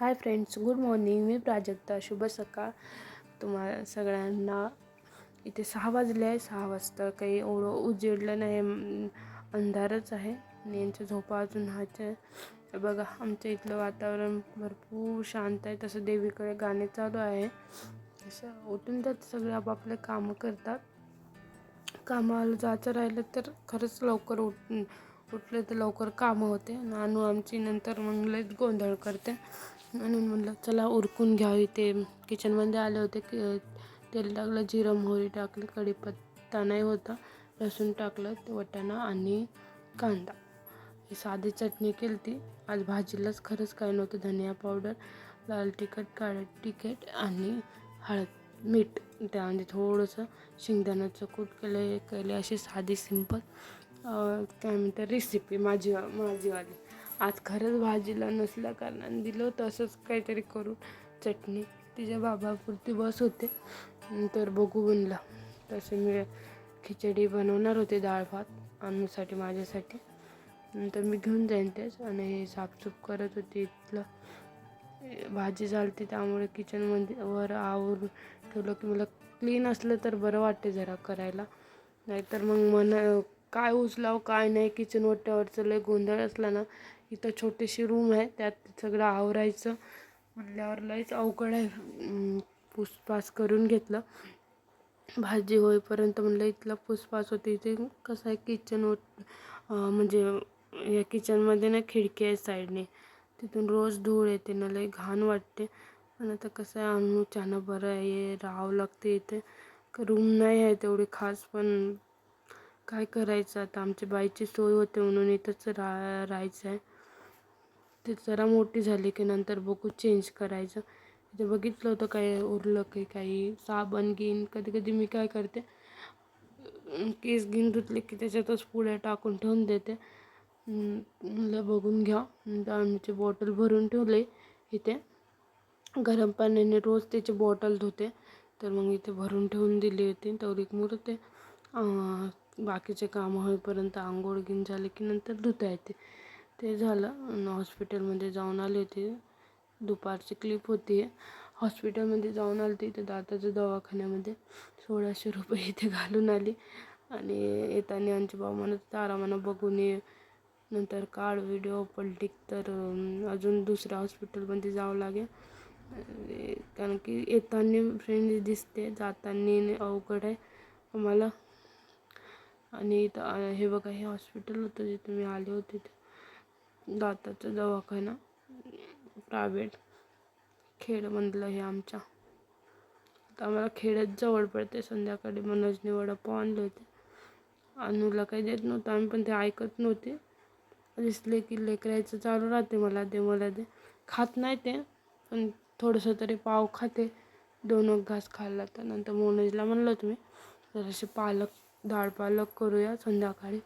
हाय friends good morning मी प्राजक्ता शुभ सकाळ. तुम्हाला सगळ्यांना इथे सहा वाजले आहे सहा वाजता काही एवढं उजेडलं नाही अंधारच आहे. आणि यांच्या झोपा अजून व्हायच्या आहे. बघा आमच्या इथलं वातावरण भरपूर शांत आहे. तसं देवीकडे गाणे चालू आहे. असं उठून जात सगळे आपापले कामं करतात. कामाला जायचं राहिलं तर खरंच लवकर उठ उठले तर लवकर कामं होते. नानू आमची नंतर मग लयच गोंधळ करते. म्हणून म्हणलं चला उरकून घ्यावी ते किचनमध्ये आले होते की तेल टाकलं जिरं मोहरी टाकली कढीपत्ता नाही होता. लसूण टाकलं ते आणि कांदा. ही साधी चटणी केली ती आज भाजीलाच खरंच काय नव्हतं. धनिया पावडर लाल तिखट काळं तिखट आणि हळद मीठ. त्यामध्ये थोडंसं शेंगदाण्याचं कूट केलं केले. अशी साधी सिंपल काय म्हणतात रेसिपी माझी माझीवाली. आज खरंच भाजीला नसल्या कारणाने दिलं तसंच काहीतरी करून चटणी. तिच्या बाबापुरती बस होते. नंतर बघू बनला तसं मी खिचडी बनवणार होते डाळ भात अनुसाठी माझ्यासाठी. नंतर मी घेऊन जाईन तेच. आणि हे साफसूफ करत होते इथलं. भाजी झालती त्यामुळे किचनमध्ये वर आवरून ठेवलं की मला क्लीन असलं तर बरं वाटते जरा करायला. नाहीतर मग मन काय उचलावं काय नाही. किचन ओट्यावरचं लय गोंधळ असला ना इथं छोटीशी रूम आहे त्यात सगळं आवरायचं. म्हणल्यावर लयच अवघड आहे. पुसपास करून घेतलं. भाजी होईपर्यंत म्हणलं इथला पुसपास होते. इथे कसं आहे किचन ओट म्हणजे या किचनमध्ये ना खिडकी आहे साईडने. तिथून रोज धूळ येते ना लय घाण वाटते. पण आता कसं आहे अनुच्यानं बरं आहे राहावं लागते इथे. रूम नाही आहे तेवढी खास पण काय करायचं आता? आमच्या बाईची सोय होते म्हणून इथंच रा राहायचं आहे ते जरा मोठी झाली की नंतर बघू चेंज करायचं. ते बघितलं होतं काय उरलं की काही साबण घेईन. कधी कधी मी काय करते केस घेऊन धुतले की त्याच्यातच पुड्या टाकून ठेवून देते. म्हणलं बघून घ्या. आमची बॉटल भरून ठेवले इथे. गरम पाण्याने रोज त्याची बॉटल धुते. तर मग इथे भरून ठेवून दिली होती. तर एक मुरते बाकीचे कामं होईपर्यंत आंघोळ घेऊन झाले की नंतर धुता येते. ते झालं. हॉस्पिटलमध्ये जाऊन आले होते. दुपारची क्लिप होती. हॉस्पिटलमध्ये जाऊन आली होती. इथे दाताच्या दवाखान्यामध्ये सोळाशे रुपये इथे घालून आली. आणि येताना आमचे भाऊ म्हणत होते आरामानं बघून ये. नंतर काळ व्हिडिओ पलटिक तर अजून दुसऱ्या हॉस्पिटलमध्ये जावं लागेल. कारण की येताना फ्रेंड दिसते. जाताना अवघड आहे. आम्हाला आणि इथं हे बघा हे हॉस्पिटल होतं जिथे मी आले होते ते. दाताचा दवाखाना प्रायव्हेट खेडमधलं हे आमच्या. तर आम्हाला खेड्यात जवळ पडते संध्याकाळी मनोजने वडापाव आणले होते. अनुला काही देत नव्हतं आम्ही पण ते ऐकत नव्हते. दिसले की लेकरायचं चालू राहते मला दे मला दे. खात नाही ते पण थोडंसं तरी पाव खाते. दोन घास खाल्ला तर नंतर मोनजला म्हणलं तुम्ही जराशी पालक डाळ पालक करूया संध्याकाळी.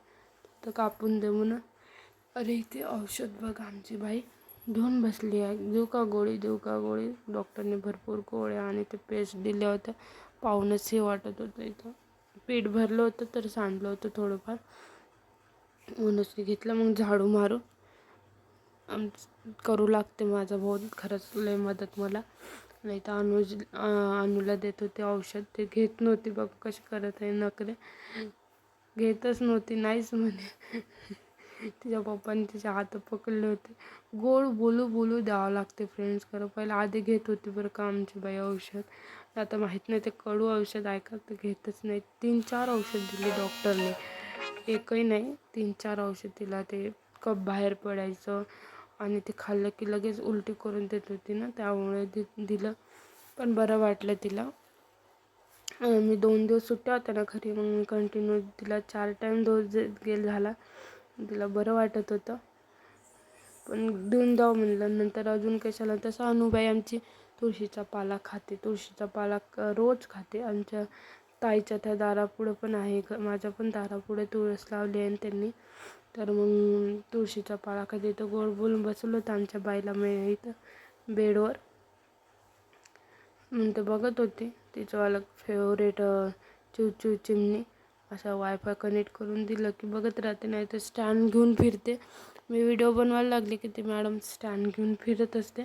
तर कापून दे म्हणून. अरे इथे औषध बघ आमची बाई. घेऊन बसली आहे. देऊ का गोळी? देऊ का गोळी? डॉक्टरने भरपूर गोळ्या आणि ते पेस्ट दिल्या होत्या. पाहूनच हे वाटत होतं इथं. पीठ भरलं होतं तर सांडलं होतं थोडंफार. म्हणूनच घेतलं. मग झाडू मारून करू लागते माझा भाऊ खरंच लय मदत मला. नाही तर अनुज अनुला देत होते औषध. ते घेत नव्हती बघ कशी करत आहे नकरे घेतच नव्हती नाहीच म्हणे. तिच्या पप्पाने तिचे हात पकडले होते. गोड बोलू बोलू द्यावं लागते फ्रेंड्स खरं पहिलं आधी घेत होती बरं का आमची बाई औषध. आता माहीत नाही ते कडू औषध ऐका ते घेतच नाही. तीन चार औषध दिले डॉक्टरने एकही नाही तीन चार औषध दिला ते कप बाहेर पडायचं. आणि ते खाल्लं की लगेच उलटी करून देत होती ना त्यामुळे दि दिलं. पण बरं वाटलं तिला. मी दोन दिवस सुट्ट्या होत्या ना घरी मग मी कंटिन्यू तिला चार टाईम डोस गेल झाला. तिला बरं वाटत होतं. पण देऊन जाऊ म्हणलं. नंतर अजून कशाला तसं अनुबाई आमची तुळशीचा पाला खाते. तुळशीचा पाला रोज खाते. आमच्या ताईच्या त्या दारापुढं पण आहे. माझ्या पण दारापुढे तुळस लावली आहे त्यांनी. तर मग तुळशीचा पाला कधी तर गोड बोलून बसलो होतं आमच्या बाईला मी इथं बेडवर. मग ते बघत होते. तिचं फेवरेट चिवचिव चिमणी. असा वायफाय कनेक्ट करून दिलं की बघत राहते. नाही तर स्टँड घेऊन फिरते. मी व्हिडिओ बनवायला लागले की ती मॅडम स्टँड घेऊन फिरत असते.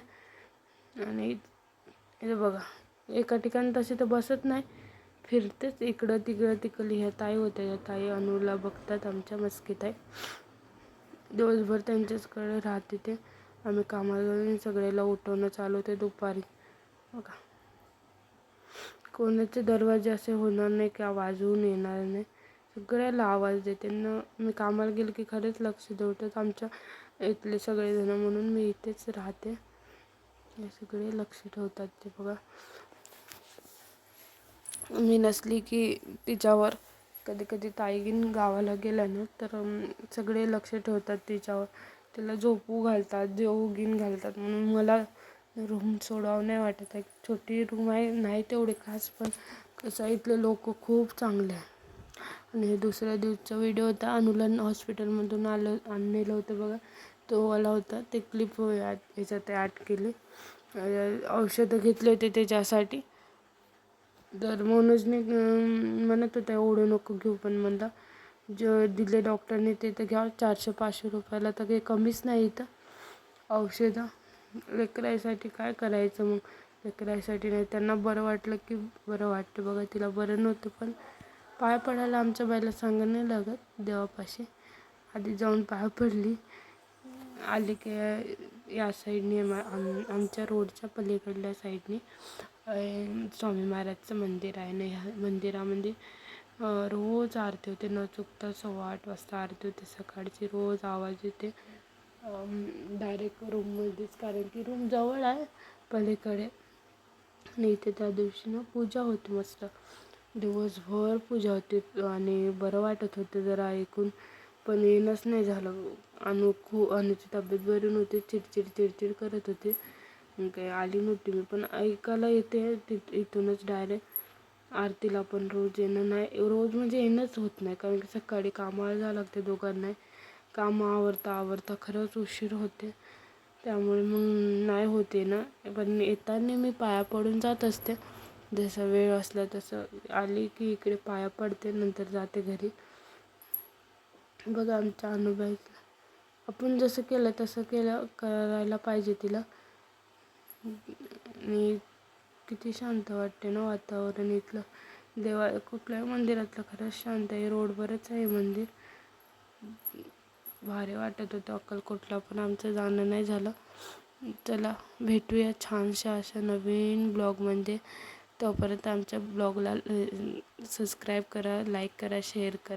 आणि इथं बघा एका ठिकाणी तसे तर बसत नाही. फिरतेच इकडं तिकडं तिकडं ह्या ताई होत्या या ताई अनुला बघतात आमच्या मस्कीत आहे. दिवसभर त्यांच्याचकडे राहते ते. आम्ही कामाला सगळ्याला उठवणं चालू होते दुपारी. बघा. कोणाचे दरवाजे असे होणार नाही की वाजवून येणार नाही. सगळ्याला आवाज देते. न मी कामाला गेले की खरंच लक्ष ठेवतात आमच्या इथले सगळेजण म्हणून मी इथेच राहते. हे सगळे लक्ष ठेवतात ते बघा. मी नसली की तिच्यावर कधी कधी ताईगीन गावाला गेल्या ना तर सगळे लक्ष ठेवतात तिच्यावर. तिला झोपू घालतात जेवूगीन घालतात. म्हणून मला रूम सोडावं नाही वाटत आहे. छोटी रूम आहे नाही तेवढे खास पण कसं इथले लोक खूप चांगले आहे. आणि हे दुसऱ्या दिवसचा व्हिडिओ होता. अनुला हॉस्पिटलमधून आलं आणलेलं होतं बघा. तो वाला होता. ते क्लिप ह्याच्यात ॲड केली. औषधं घेतले होते त्याच्यासाठी. तर मनोजने म्हणत होते ओढू नको घेऊ पण म्हणलं. जे दिले डॉक्टरने ते तर घ्या चारशे पाचशे रुपयाला तर काही कमीच नाही इथं. औषधं लेकरायसाठी काय करायचं मग? लेकरायसाठी नाही त्यांना बरं वाटलं की बरं वाटतं बघा तिला बरं नव्हतं पण पाय पडायला आमच्या बाईला सांगा नाही लागत देवापाशी. आधी जाऊन पाय पडली. आले की या साईडने आम आमच्या रोडच्या पलीकडल्या साईडने स्वामी महाराजचं मंदिर आहे. ना ह्या मंदिरामध्ये रोज आरती होते. न चुकता सव्वा आठ वाजता आरती होते सकाळची. रोज आवाज येते. डायरेक्ट रूममध्येच कारण की रूम जवळ आहे पलीकडे. आणि इथे त्या दिवशी ना पूजा होती मस्त. दिवसभर पूजा होती. आणि बरं वाटत होतं जरा ऐकून. पण येणंच नाही झालं. अनु खूप अनुची तब्येत बरी नव्हती. चिडचिड चिडचिड करत होती. काय काही आली नव्हती मी. पण ऐकायला येते तिथ इथूनच डायरेक्ट आरतीला पण रोज येणं नाही. रोज म्हणजे येणंच होत नाही. कारण की सकाळी कामाला जावं लागते दोघांनाही. कामं आवरता आवरता खरंच उशीर होते. त्यामुळे मग नाही होते ना पण येताना मी पाया पडून जात असते. जसा वेळ असला तसं. आली की इकडे पाया पडते नंतर जाते घरी. बघा आमच्या अनुभव. आपण जसं केलं तसं केलं करायला पाहिजे तिला. आणि किती शांत वाटते ना वातावरण इथलं. देवा कुठल्याही मंदिरातलं खरंच शांत आहे. रोडवरच आहे मंदिर. भारी वाटत होतं अक्कलकोटला पण आमचं जाणं नाही झालं. चला भेटूया छानशा अशा नवीन ब्लॉगमध्ये तोपर्यंत आमच्या ब्लॉगला सबस्क्राईब करा लाईक करा शेअर करा.